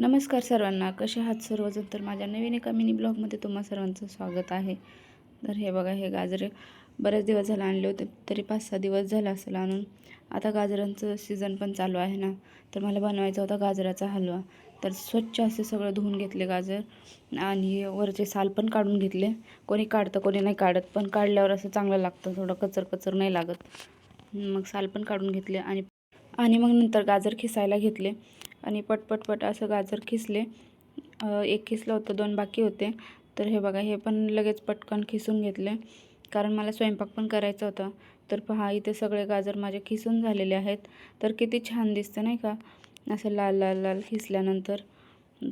नमस्कार सर्वांना कसे आहात सर्वजण? तर माझ्या नवीन एका मिनी ब्लॉगमध्ये तुम्हा सर्वांचं स्वागत आहे. तर हे बघा हे गाजरे बरेच दिवस झालं आणले होते तरी पाच सहा दिवस झाला असेल आणून. आता गाजरांचं सीझन पण चालू आहे ना. तर मला बनवायचा होता गाजराचा हलवा. तर स्वच्छ असे सगळं धुवून घेतले गाजर आणि वरचे साल पण काढून घेतले. कोणी काढतं कोणी नाही काढत पण काढल्यावर असं चांगलं लागतं थोडं कचर कचर नाही लागत. मग साल पण काढून घेतले आणि आणि मग नंतर गाजर खिसायला घेतले. आणि पटपट पट असं गाजर खिसले. एक खिसलं होतं दोन बाकी होते. तर हे बघा हे पण लगेच पटकन खिसून घेतले. कारण मला स्वयंपाक पण करायचा होता. तर पहा इथे सगळे गाजर माझे खिसून झालेले आहेत. तर किती छान दिसतं नाही का? असं लाल लाल लाल खिसल्यानंतर.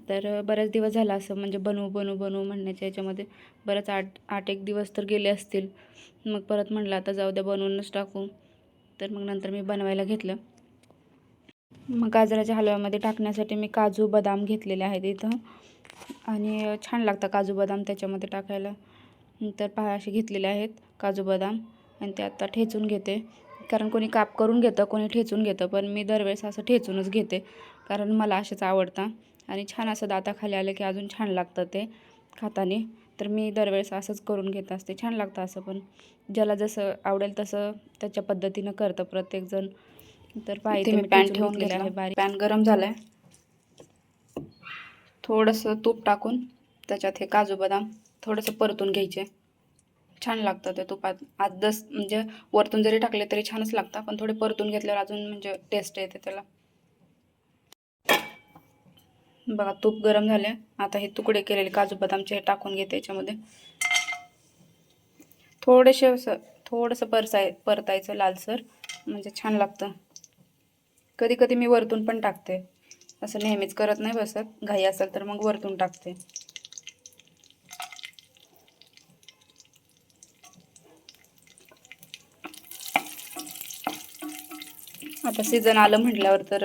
तर बऱ्याच दिवस झाला असं म्हणजे बनवू बनवू बनवू म्हणण्याच्या याच्यामध्ये. बरंच आठ आठ एक दिवस तर गेले असतील. मग परत म्हटलं आता जाऊ द्या बनवूनच टाकू. तर मग नंतर मी बनवायला घेतलं. मग गाजराच्या हलव्यामध्ये टाकण्यासाठी मी काजू बदाम घेतलेले आहेत इथं. आणि छान लागतं काजू बदाम त्याच्यामध्ये टाकायला. तर पहा असे घेतलेले आहेत काजू बदाम. आणि ते आत्ता ठेचून घेते. कारण कोणी काप करून घेतं कोणी ठेचून घेतं पण मी दरवेळेस असं ठेचूनच घेते. कारण मला असेच आवडतं. आणि छान असं दाताखाली आलं की अजून छान लागतं ते खाताने. तर मी दरवेळेस असंच करून घेत असते. छान लागतं असं पण. ज्याला जसं आवडेल तसं त्याच्या पद्धतीनं करतं प्रत्येकजण. तर पाहिजे मी पॅन ठेवून गेले आहे बारीक. पॅन गरम झालाय. थोडंसं तूप टाकून त्याच्यात हे काजू बदाम थोडंसं परतून घ्यायचे. छान लागतं ते तुपात. आज दस म्हणजे वरतून जरी टाकले तरी छानच लागतं पण थोडे परतून घेतल्यावर अजून म्हणजे टेस्ट येते त्याला. बघा तूप गरम झाले आता हे तुकडे केलेले काजू बदामचे हे टाकून घेते याच्यामध्ये. थोडेसे असं थोडंसं परसाय परतायचं लालसर. म्हणजे छान लागतं. कधी कधी मी वरतून पण टाकते. असं नेहमीच करत नाही बसत. घाई असेल तर मग वरतून टाकते. आता सीझन आलं म्हटल्यावर तर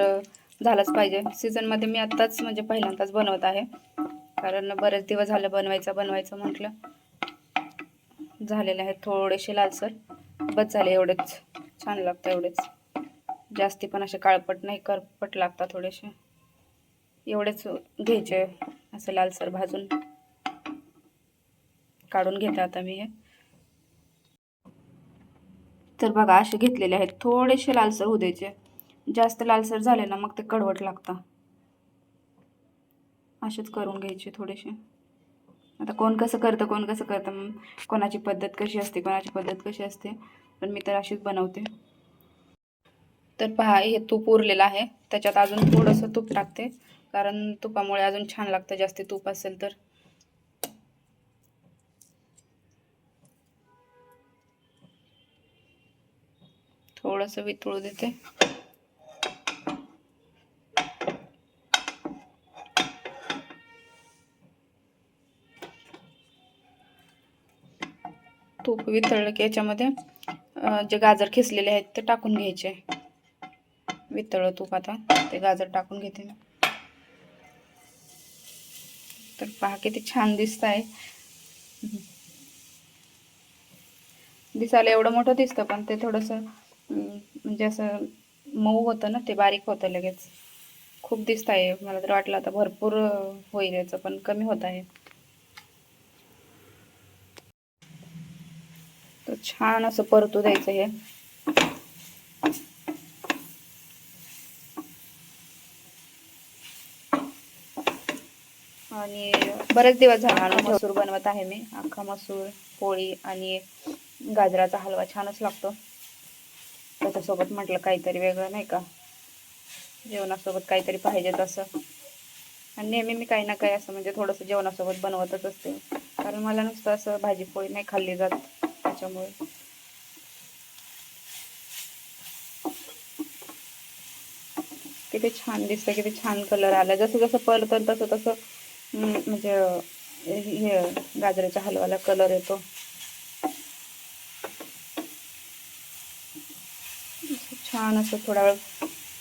झालंच पाहिजे. सीझनमध्ये मी आत्ताच म्हणजे पहिल्यांदाच बनवत आहे. कारण बरेच दिवस झालं बनवायचं बनवायचं म्हटलं. झालेले आहेत थोडेसे लालसर. बस झाले एवढेच. छान लागतं एवढेच. जास्ती पण असे काळपट नाही करपट लागतात थोडेसे. एवढेच घ्यायचे असं लालसर भाजून. काढून घेते आता मी हे. तर बघा असे घेतलेले आहेत. थोडेसे लालसर होऊ द्यायचे. जास्त लालसर झाले ना मग ते कडवट लागतं. असेच करून घ्यायचे थोडेसे. आता कोण कसं करतं कोण कसं करतं कोणाची पद्धत कशी असते कोणाची पद्धत कशी असते पण मी तर अशीच बनवते. तर पहा हे तूप उरलेलं आहे. त्याच्यात अजून थोडंसं तूप टाकते कारण तुपामुळे अजून छान लागतं जास्ती तूप असेल तर. थोडंसं वितळू देते. तूप वितळलं की याच्यामध्ये जे गाजर खिसलेले आहेत ते टाकून घ्यायचे. वितळ तूप आता. ते गाजर टाकून घेते मी. तर पहा किती छान दिसत आहे दिसायला एवढं मोठं दिसतं पण ते थोडंसं म्हणजे असं मऊ होतं ना ते बारीक होतं लगेच. खूप दिसत आहे मला तर वाटलं आता भरपूर होईल याचं पण कमी होत आहे. तर छान असं परतू द्यायचं हे. आणि बरेच दिवस झाला मसूर बनवत आहे मी. अख्खा मसूर पोळी आणि गाजराचा हलवा छानच लागतो. त्याच्यासोबत म्हटलं काहीतरी वेगळं नाही का? जेवणासोबत काहीतरी पाहिजे तसं. आणि नेहमी मी काही ना काही असं म्हणजे थोडंसं जेवणासोबत बनवतच असते. कारण मला नुसतं असं भाजीपोळी नाही खाल्ली जात त्याच्यामुळे. किती छान दिसतं किती छान कलर आला. जसं जसं परतं तसं तसं म्हणजे हे गाजराच्या हलवाला कलर येतो. छान असं थोडा वेळ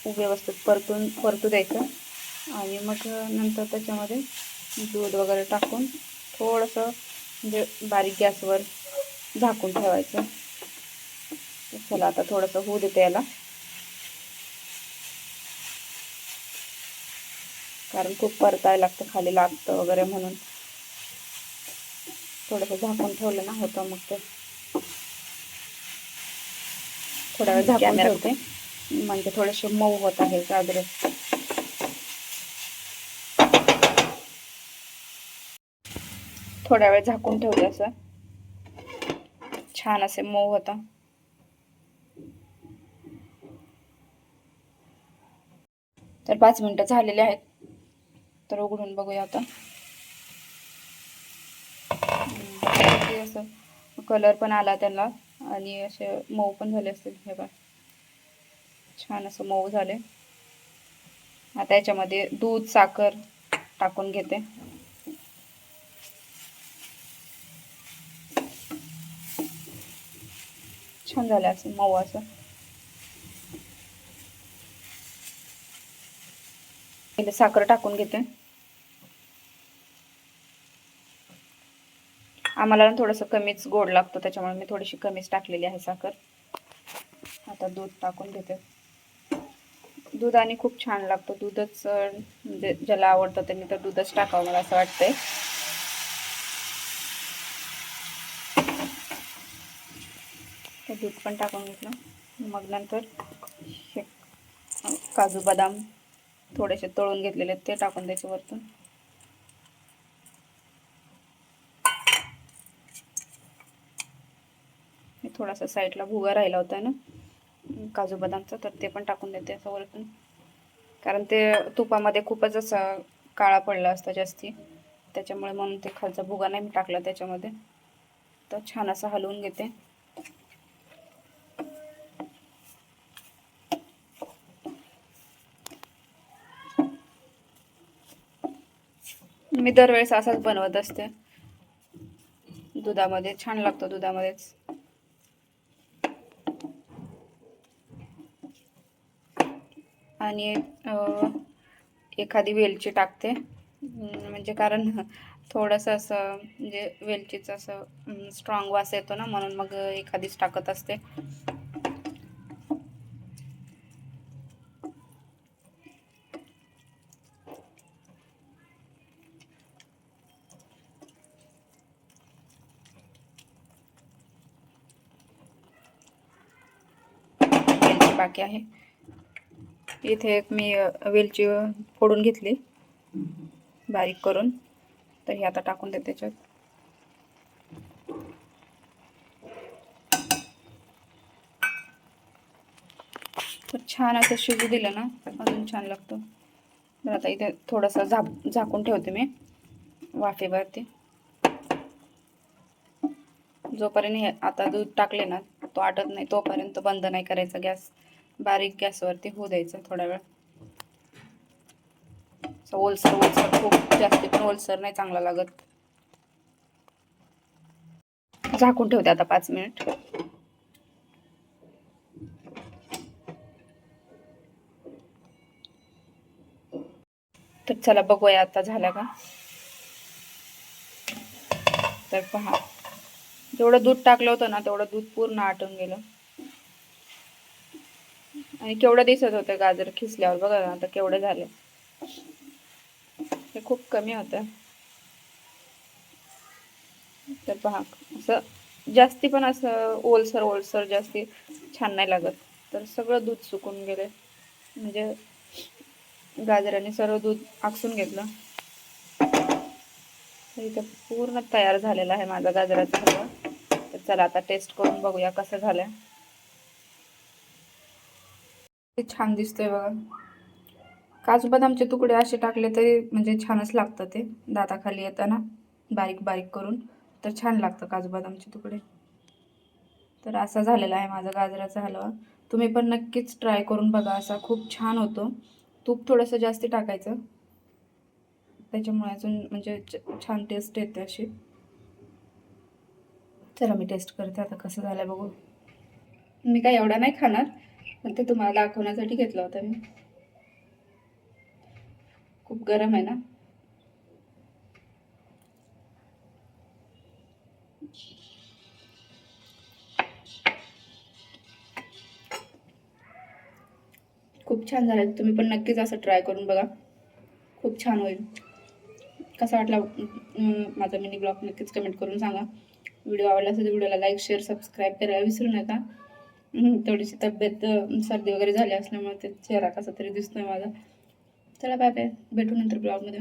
व्यवस्थित परतून परतू द्यायचं. आणि मग नंतर त्याच्यामध्ये दूध वगैरे टाकून थोडंसं म्हणजे बारीक गॅसवर झाकून ठेवायचं. चला आता थोडंसं होऊ देते याला. कारण खूप परतायला लागतं खाली लागतं वगैरे म्हणून. थोडंसं झाकून ठेवलं ना होतं मग ते. थोडा वेळ झाकून ठेवते. म्हणजे थोडेसे मऊ होत आहे गाजरे थोड्या वेळ झाकून ठेवते असं. छान असे मऊ होता. तर पाच मिनिटं झालेले आहेत. तर उघडून बघूया आता. असं कलर पण आला त्याला आणि असे मऊ पण झाले असतील हे बघा छान असं मऊ झाले. आता याच्यामध्ये दूध साखर टाकून घेते. छान झालं असं मऊ असं. साखर टाकून घेते. आम्हाला ना थोडंसं कमीच गोड लागतो त्याच्यामुळे मी थोडीशी कमीच टाकलेली आहे साखर. आता दूध टाकून घेते. दूध आणि खूप छान लागतं. दूधच म्हणजे ज्याला आवडतं त्यांनी तर दूधच टाकावं मला असं वाटतंय. तर दूध पण टाकून घेतलं. मग नंतर काजू बदाम थोडेसे तळून घेतलेले आहेत ते टाकून द्यायचे वरतून. थोडासा साईडला भुगा राहिला होता ना काजू बदामचा तर ते पण टाकून देते असं वरतून. कारण ते तुपामध्ये खूपच असं काळा पडला असता जास्ती. त्याच्यामुळे म्हणून ते खालचा भुगा नाही मी टाकला त्याच्यामध्ये. तर छान असं हलवून घेते. मी दरवेळेस असाच बनवत असते. दुधामध्ये छान लागतो दुधामध्येच. आणि एखादी वेलची टाकते. म्हणजे कारण थोडंसं असं म्हणजे वेलचीचं असं स्ट्रॉंग वास येतो ना म्हणून मग एखादीच टाकत असते. वेलची बाकी आहे. इथे एक मी वेलची फोडून घेतली. बारीक करून. तर हे आता टाकून देते त्याच्यात. तर छान असं शिजू दिलं ना अजून छान लागतं. तर आता इथे थोडंसं झाप झाकून ठेवते मी वाफेवरती. जोपर्यंत हे आता दूध टाकले ना तो आटत नाही तोपर्यंत बंद नाही करायचा गॅस. बारीक गॅसवरती होऊ द्यायचं थोडा वेळ. ओलसर ओलसर खूप जास्त पण ओलसर नाही चांगला लागत. झाकून ठेवते आता पाच मिनिट. तर चला बघूया आता झाला का. तर पहा जेवढं दूध टाकलं होतं ना तेवढं दूध पूर्ण आटून गेलं. आणि केवढं दिसत होतं गाजर खिसल्यावर. बघा आता केवढं झाले. हे खूप कमी होतं. तर पहा असं जास्ती पण असं ओलसर ओलसर जास्ती छान नाही लागत. तर सगळं दूध सुकून गेले म्हणजे गाजराने सर्व दूध आकसून घेतलं. इथं पूर्ण तयार झालेला आहे माझा गाजराचा हलवा तर चला आता टेस्ट करून बघूया कसं झालंय. ते छान दिसतोय बघा. काजू बदामचे तुकडे असे टाकले तरी म्हणजे छानच लागतं ते. दाताखाली येताना बारीक बारीक करून तर छान लागतं काजू बदामचे तुकडे. तर असा झालेला आहे माझा गाजराचा हलवा. तुम्ही पण नक्कीच ट्राय करून बघा असा खूप छान होतो. तूप थोडंसं जास्त टाकायचं. त्याच्यामुळे अजून म्हणजे छान टेस्ट येते अशी. चला मी टेस्ट करते आता कसं झालं बघू. मी काय एवढा नाही खाणार. पण ते तुम्हाला दाखवण्यासाठी घेतला होता मी. खूप गरम आहे ना? खूप छान झालं. तुम्ही पण नक्कीच असं ट्राय करून बघा. खूप छान होईल. कसा वाटला माझा मिनी ब्लॉग नक्कीच कमेंट करून सांगा. व्हिडिओ आवडला असेल तर व्हिडिओला लाईक शेअर सबस्क्राईब करायला विसरू नका. थोडीशी तब्येत सर्दी वगैरे झाली असल्यामुळे ते चेहरा कसा तरी दिसतोय माझा. चला बाय बाय भेटू नंतर ब्लॉगमध्ये